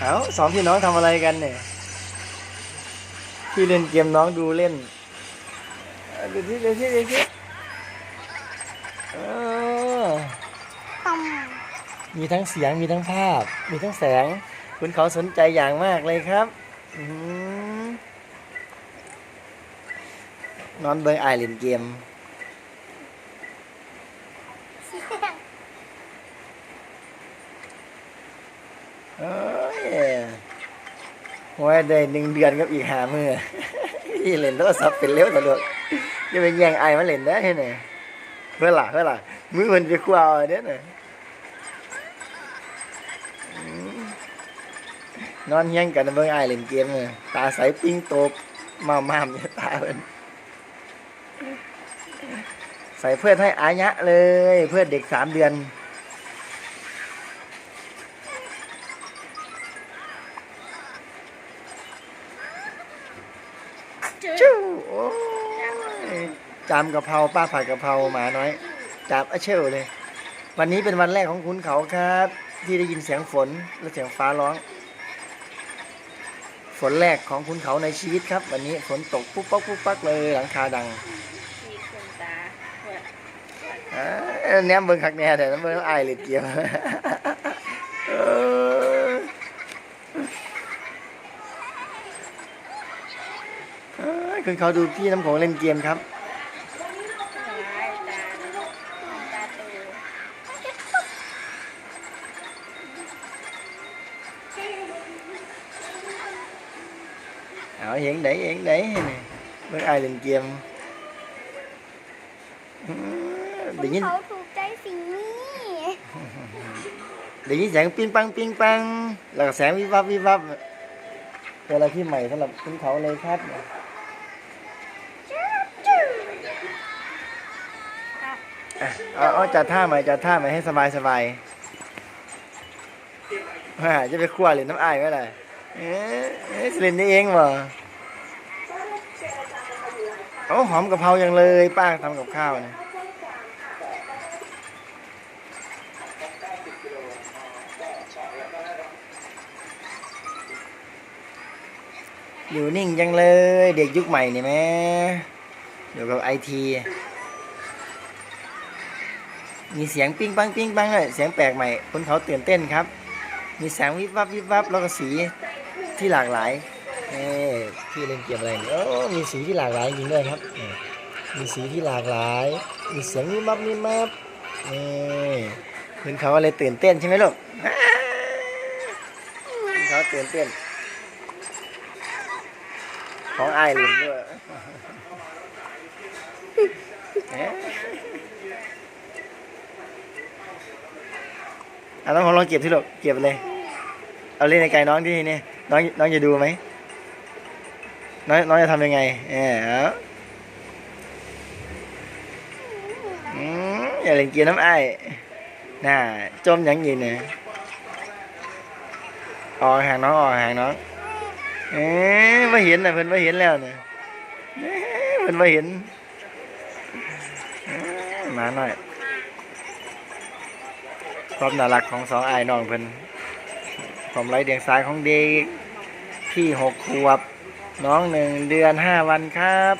เอาสองพี่น้องทำอะไรกันเนี่ย พี่เล่นเกมน้องดูเล่นเอาดูที่ดูที่ดูที่เออมีทั้งเสียงมีทั้งภาพ มีทั้งแสง คุณเขาสนใจอย่างมากเลยครับอนอนเบิงไอเล่นเกมเอ้ย โอ้ยได้หนึ่งเดือนกับอีกหามือที่เล่นโทรศัพท์เป็นเร็วตลอดจะไปแย่งไอ้มาเล่นได้ไงเนี่ยเพื่อหล่ะเพื่อหล่ะมือมันไปคว้าเอาเด้อน่ะอืมนอนเฮียงกันเบิ่งไอ้เล่นเกมเลยตาใสปิ้งโตบมามามเนี่ยตาเป็นใส่เพื่อนให้อายะเลย เพื่อนเด็กสามเดือน จู้โอ้ยจามกะเพราป้าผัดกะเพราหมาน้อยจับอาเชลเลย วันนี้เป็นวันแรกของคุณเขาครับ ที่ได้ยินเสียงฝนและเสียงฟ้าร้อง ฝนแรกของคุณเขาในชีวิตครับ วันนี้ฝนตกปุ๊บปั๊บปุ๊บปั๊บเลยหลังคาดังมีคนตาเปิดอ่าแนมเบิ่งคักแน่แต่น้ำเบิ่งอายเลยเกี่ยว เออเอ้ย คุณเขาดูพี่น้ำโขงเล่นเกมครับตายตาตาโตเอา hiện đẩy hiện đẩy này với ai lên game Ừ, เดี๋ยวนี้เขาถูกใจสิ่งนี้เดี๋ยวนี้แสงปิ้งปังปิ้งปังแล้วก็แสงวิบวับวิบวับเป็นอะไรที่ใหม่สำหรับคุณเขาเลยครับ เอาเอาจัดท่าใหม่จัดท่าใหม่ให้สบายสบายว่าจะไปคั่วหรือน้ำอายไว้เลยเอ๊ะเอ๊ะสิเล่นนี่เองเหรอโอ้หอมกะเพราอย่างเลยป้าทำกับข้าวเนี่ยอยู่นิ่งจังเลย เด็กยุคใหม่นี่แม่อยู่กับไอที มีเสียงปิ้งปังปิ้งปังเลยเสียงแปลกใหม่คนเขาตื่นเต้นครับ มีแสงวิบวับวิบวับแล้วก็สีที่หลากหลายเอ้พี่เล่นเกมอะไรเนี่ยโอ้มีสีที่หลากหลายจริงด้วยครับ มีสีที่หลากหลาย มีเสียงวิบวับวิบวับนี่คนเขาอะไรตื่นเต้นใช่ไหมลูกคนเขาตื่นเต้น ของไอายลินด้วยเอ๊ะอะ น้องของลองเก็บที่ลูกเก็บเลย เอาเล่นในไก่น้องที่นี่น้องน้องจะดูไหมน้องน้องจะทำยังไงเออเอาอืมอย่าเล่นเกียร์น้ำไอ้น่าจมยังยินเนี่ยออกห่างน้องออกห่างน้องเอ๊ะมาเห็นนะเพิ่นมาเห็นแล้วเนี่ยเพิ่นมาเห็นมาหน่อย ความน่ารักของสองอายน้องเพิ่นความไร้เดียงสายของเด็กพี่หกขวบ น้องหนึ่งเดือนห้าวันครับ